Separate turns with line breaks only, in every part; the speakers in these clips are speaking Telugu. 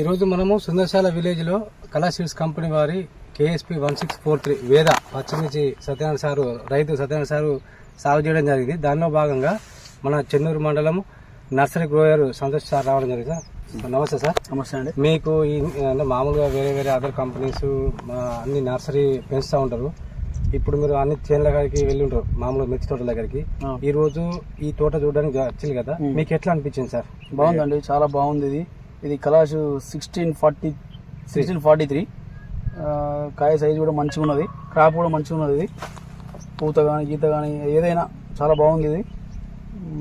ఈరోజు మనము సుందరశాల విలేజ్లో కళా సీడ్స్ కంపెనీ వారి KSP one six four three Veda పచ్చిమిర్చి సత్యనారాయణ సారు రైతు సత్యనారాయణ సారు సాగు చేయడం జరిగింది. దానిలో భాగంగా మన చెన్నూరు మండలం నర్సరీ గ్రోయర్ సంతోష్ సార్ రావడం జరిగింది సార్. నమస్తే సార్.
నమస్తే అండి.
మీకు ఈ అంటే మామూలుగా వేరే వేరే అదర్ కంపెనీస్ అన్ని నర్సరీ పెంచుతూ ఉంటారు. ఇప్పుడు మీరు అన్ని చేనుల దగ్గరికి వెళ్ళి ఉంటారు మామూలుగా మిర్చి తోటల దగ్గరికి. ఈ రోజు ఈ తోట చూడడానికి వచ్చింది కదా మీకు ఎట్లా అనిపించింది సార్?
బాగుందండి చాలా బాగుంది ఇది. ఇది Kalash sixteen forty sixteen forty three కాయ సైజు కూడా మంచిగా ఉన్నది. క్రాప్ కూడా మంచిగా ఉన్నది ఇది. పూత కానీ గీత కానీ ఏదైనా చాలా బాగుంది ఇది.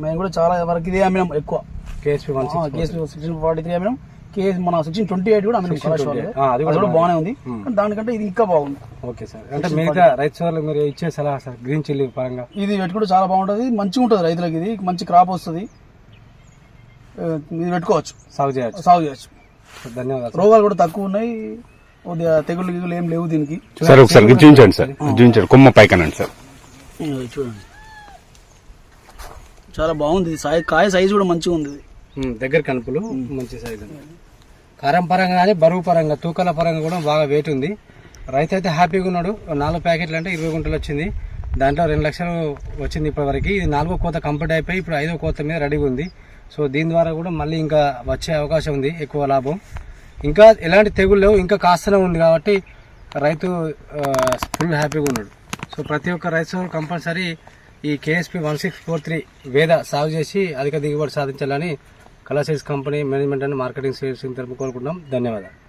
మేము కూడా చాలా వరకు ఇదే అమ్మినాం ఎక్కువ.
KSP one
KS sixteen forty three అమ్మినాం. KS మన సిక్స్టీన్ ట్వంటీ ఎయిట్ కూడా అమ్మినాం కలాష్
అది కూడా
బాగానే ఉంది
Hmm.
కానీ దానికంటే ఇది ఇంకా బాగుంది.
ఓకే సార్ అంటే మిగతా రైతు సోదరులకు మీరు ఇచ్చే సలహా సార్ గ్రీన్ చిల్లీ పరంగా?
ఇది పెట్టుకుంటే చాలా బాగుంటుంది. మంచిగా ఉంటుంది రైతులకు ఇది. మంచి క్రాప్ వస్తుంది. ఇది పెట్టుకోవచ్చు.
సాగు చేయొచ్చు.
సాగు చేయొచ్చు.
ధన్యవాదాలు.
రోగాలు కూడా తక్కువ ఉన్నాయి. కొద్దిగా తెగుళ్ళు గిగులు ఏం లేవు దీనికి.
సార్ ఒకసారి చూపించండి సార్. చూపించండి కొమ్మ పైకనండి సార్.
చూడండి. చాలా బాగుంది సాయి కాయ సైజు కూడా మంచిగా ఉంది
దగ్గర కనుపులు మంచి సైజు. కారం పరంగా కానీ బరువు పరంగా తూకాల పరంగా కూడా బాగా వెయిట్ ఉంది. రైతు అయితే హ్యాపీగా ఉన్నాడు. నాలుగు ప్యాకెట్లు అంటే ఇరవై గుంటలు వచ్చింది. దాంట్లో రెండు లక్షలు వచ్చింది ఇప్పటివరకు. ఇది నాలుగో కోత కంప్లీట్ అయిపోయి ఇప్పుడు ఐదో కోత మీద రెడీగా ఉంది. సో దీని ద్వారా కూడా మళ్ళీ ఇంకా వచ్చే అవకాశం ఉంది ఎక్కువ లాభం. ఇంకా ఎలాంటి తెగులు లేవు ఇంకా కాస్తనే ఉంది కాబట్టి రైతు ఫుల్ హ్యాపీగా ఉన్నాడు. సో ప్రతి ఒక్క రైతు కంపల్సరీ ఈ KSP one six four three Veda సాగు చేసి అధిక దిగుబడి సాధించాలని Kalash seeds company management and marketing sales తరపు కోరుకుంటున్నాం. ధన్యవాదాలు.